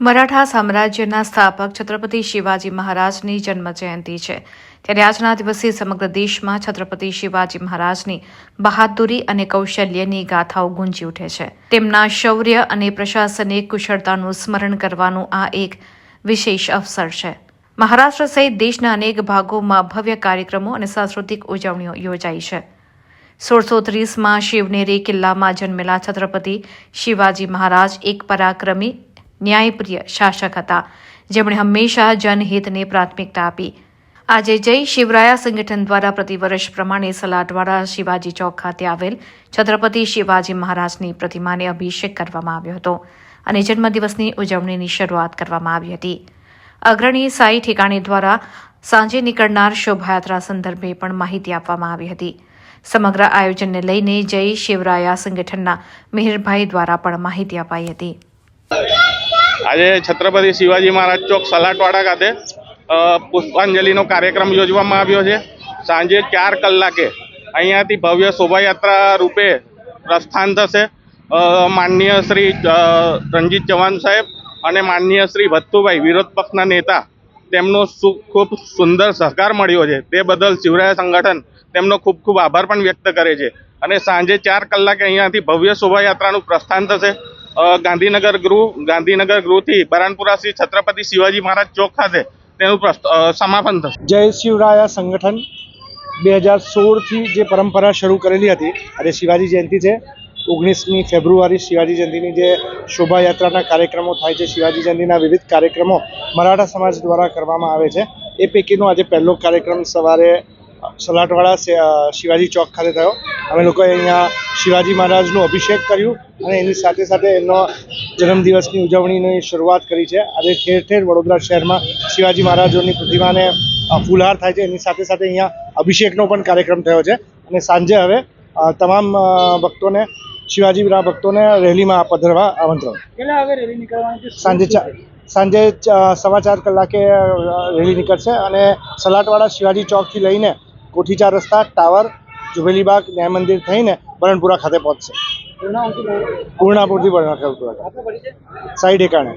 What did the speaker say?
મરાઠા સામ્રાજ્યના સ્થાપક છત્રપતિ શિવાજી મહારાજની જન્મ જયંતિ છે. ત્યારે આજના દિવસે સમગ્ર દેશમાં છત્રપતિ શિવાજી મહારાજની બહાદુરી અને કૌશલ્યની ગાથાઓ ગુંજી ઉઠે છે. તેમના શૌર્ય અને પ્રશાસનિક કુશળતાનું સ્મરણ કરવાનું આ એક વિશેષ અવસર છે. મહારાષ્ટ્ર સહિત દેશના અનેક ભાગોમાં ભવ્ય કાર્યક્રમો અને સાંસ્કૃતિક ઉજવણીઓ યોજાઈ છે. સોળસો ત્રીસમાં શિવનેરી કિલ્લામાં જન્મેલા છત્રપતિ શિવાજી મહારાજ એક પરાક્રમી, ન્યાયપ્રિય શાસક હતા. જેમણે હંમેશા જનહિતને પ્રાથમિકતા આપી. આજે જય શિવરાયા સંગઠન દ્વારા પ્રતિવર્ષ પ્રમાણે સલાટવાડા શિવાજી ચોક ખાતે આવેલ છત્રપતિ શિવાજી મહારાજની પ્રતિમાને અભિષેક કરવામાં આવ્યો હતો અને જન્મદિવસની ઉજવણીની શરૂઆત કરવામાં આવી હતી. અગ્રણી સાઈ ઠેકાણી દ્વારા સાંજે નીકળનાર શોભાયાત્રા સંદર્ભે પણ માહિતી આપવામાં આવી હતી. સમગ્ર આયોજનને લઈને જય શિવરાયા સંગઠનના મિહિરભાઈ દ્વારા પણ માહિતી અપાઈ હતી. આજે છત્રપતિ શિવાજી મહારાજ ચોક સલાટવાડા ખાતે પુષ્પાંજલિનો કાર્યક્રમ યોજવામાં આવ્યો છે. સાંજે ચાર કલાકે અહીંયાથી ભવ્ય શોભાયાત્રા રૂપે પ્રસ્થાન થશે. માનનીય શ્રી રણજીત ચૌહાણ સાહેબ અને માનનીય શ્રી ભત્તુભાઈ વિરોધ પક્ષના નેતા તેમનો ખૂબ સુંદર સહકાર મળ્યો છે. તે બદલ શિવરાય સંગઠન તેમનો ખૂબ ખૂબ આભાર પણ વ્યક્ત કરે છે. અને સાંજે ચાર કલાકે અહીંયાથી ભવ્ય શોભાયાત્રાનું પ્રસ્થાન થશે. ગાંધીનગર ગૃહ, ગાંધીનગર ગૃહથી બરાનપુરા શ્રી છત્રપતિ શિવાજી મહારાજ ચોક ખાતે તેનું સમાપન થશે. જય શિવરાયા સંગઠન. બે હજાર સોળથી જે પરંપરા શરૂ કરેલી હતી અને શિવાજી જયંતિ છે. ઓગણીસમી ફેબ્રુઆરી શિવાજી જયંતિની જે શોભાયાત્રાના કાર્યક્રમો થાય છે, શિવાજી જયંતિના વિવિધ કાર્યક્રમો મરાઠા સમાજ દ્વારા કરવામાં આવે છે. એ પૈકીનો આજે પહેલો કાર્યક્રમ સવારે સલાટવાડા શિવાજી ચોક ખાતે થયો. અમે લોકોએ અહીંયા શિવાજી મહારાજનો અભિષેક કર્યું અને એની સાથે સાથે એમનો જન્મદિવસની ઉજવણીની શરૂઆત કરી છે. આજે ઠેર ઠેર વડોદરા શહેરમાં શિવાજી મહારાજોની પ્રતિમાને ફૂલહાર થાય છે. એની સાથે સાથે અહીંયા અભિષેકનો પણ કાર્યક્રમ થયો છે. અને સાંજે હવે તમામ ભક્તોને શિવાજીના ભક્તોને રેલીમાં પધરવા આમંત્રણ. સાંજે સાંજે સવા ચાર કલાકે રેલી નીકળશે અને સલાટવાડા શિવાજી ચોકથી લઈને કોઠીચાર રસ્તા ટાવર જુબેલીબાગ ન્યાય મંદિર થઈને બરણપુરા ખાતે પહોંચશે. પૂર્ણાપુરથી બરણપુરા સાઈ ઠેકાણે